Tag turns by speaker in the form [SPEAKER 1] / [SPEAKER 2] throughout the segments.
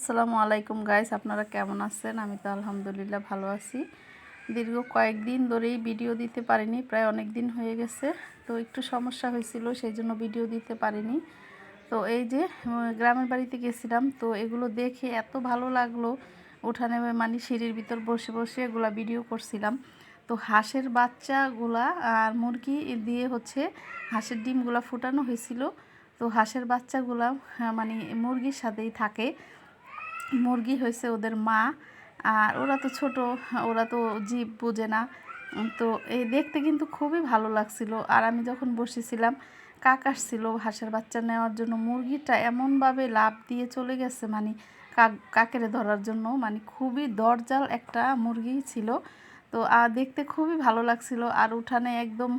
[SPEAKER 1] আসসালামু আলাইকুম গাইস, আপনারা কেমন আছেন? আমি তো আলহামদুলিল্লাহ ভালো আছি। দীর্ঘ কয়েকদিন ধরেই ভিডিও দিতে পারিনি, প্রায় অনেক দিন হয়ে গেছে। তো একটু সমস্যা হয়েছিল, সেই জন্য ভিডিও দিতে পারিনি। তো এই যে গ্রামের বাড়িতে গেছিলাম, তো এগুলো দেখে এত ভালো লাগল। উঠানে মানে সিঁড়ির ভিতর বসে বসে এগুলা ভিডিও করছিলাম। তো হাঁসের বাচ্চাগুলা আর মুরগি দিয়ে হচ্ছে হাঁসের ডিমগুলা ফুটানো হয়েছিল। তো হাঁসের বাচ্চাগুলা মানে মুরগির সাথেই থাকে। মুরগি হয়েছে ওদের মা, আর ওরা তো ছোট, ওরা তো জীব বোঝে না। তো এই দেখতে কিন্তু খুবই ভালো লাগছিল। আর আমি যখন বসেছিলাম, কাক আসছিল হাঁসের বাচ্চা নেওয়ার জন্য, মুরগিটা এমনভাবে লাভ দিয়ে চলে গেছে মানে কাক, কাকেরে ধরার জন্য মানে খুবই দরজাল একটা মুরগি ছিল। তো দেখতে খুবই ভালো লাগছিল। আর উঠানে একদম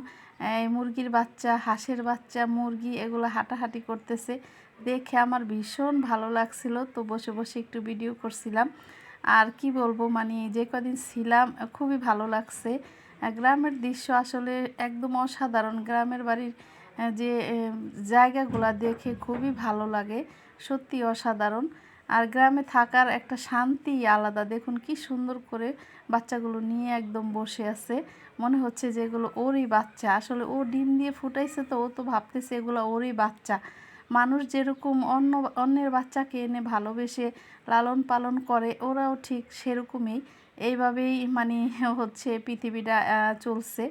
[SPEAKER 1] মুরগির বাচ্চা, হাঁসের বাচ্চা, মুরগি এগুলো হাঁটাহাঁটি করতেছে। দেখে আমার ভীষণ ভালো লাগছিল। তো বসে বসে একটু ভিডিও করছিলাম। আর কি বলব মানে যে কদিন ছিলাম, খুবই ভালো লাগছে। গ্রামের দৃশ্য আসলে একদম অসাধারণ। গ্রামের বাড়ির যে জায়গাগুলা দেখে খুবই ভালো লাগে। সত্যি অসাধারণ। আর গ্রামে থাকার একটা শান্তি আলাদা। দেখুন কি সুন্দর করে বাচ্চাগুলো নিয়ে একদম বসে আছে। মনে হচ্ছে যেগুলো ওরই বাচ্চা। আসলে ও ডিম দিয়ে ফুটাইছে তো, ও তো ভাবতেছে এগুলো ওরই বাচ্চা। মানুষ যেরকম অন্য অন্যের বাচ্চাকে এনে ভালোবেসে লালন পালন করে, ওরাও ঠিক সেরকমই। এইভাবেই মানে হচ্ছে পৃথিবীটা চলছে।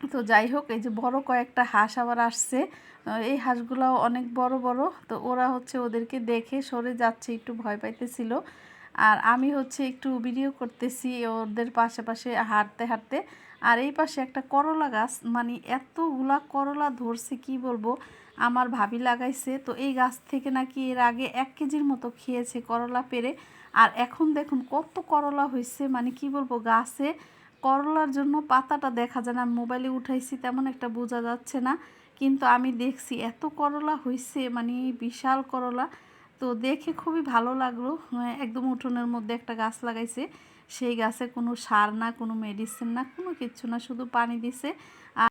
[SPEAKER 1] তো যাই হোক, এই যে বড় কয়েকটা হাঁস আবার আসছে। এই হাঁসগুলাও অনেক বড় বড়। তো ওরা হচ্ছে ওদেরকে দেখে সরে যাচ্ছে, একটু ভয় পাইতেছিল। আর আমি হচ্ছে একটু ভিডিও করতেছি ওদের পাশে পাশে হাঁটতে হাঁটতে। আর এই পাশে একটা করলা গাছ মানে এতগুলা করলা ধরছে, কি বলব? আমার ভাবি লাগাইছে। তো এই গাছ থেকে নাকি এর আগে এক কেজির মতো খেয়েছে করলা পেরে আর এখন দেখুন কত করলা হয়েছে মানে কি বলব, গাছে করলার জন্য পাতাটা দেখা যায় না। মোবাইলে উঠাইছি, তেমন একটা বোঝা যাচ্ছে না। কিন্তু আমি দেখছি এত করলা হয়েছে মানে বিশাল করলা। তো দেখে খুবই ভালো লাগল একদম উঠোনের মধ্যে একটা গাছ লাগাইছে। সেই গাছে কোনো সার না, কোনো মেডিসিন না, কোনো কিচ্ছু না, শুধু পানি দিছে।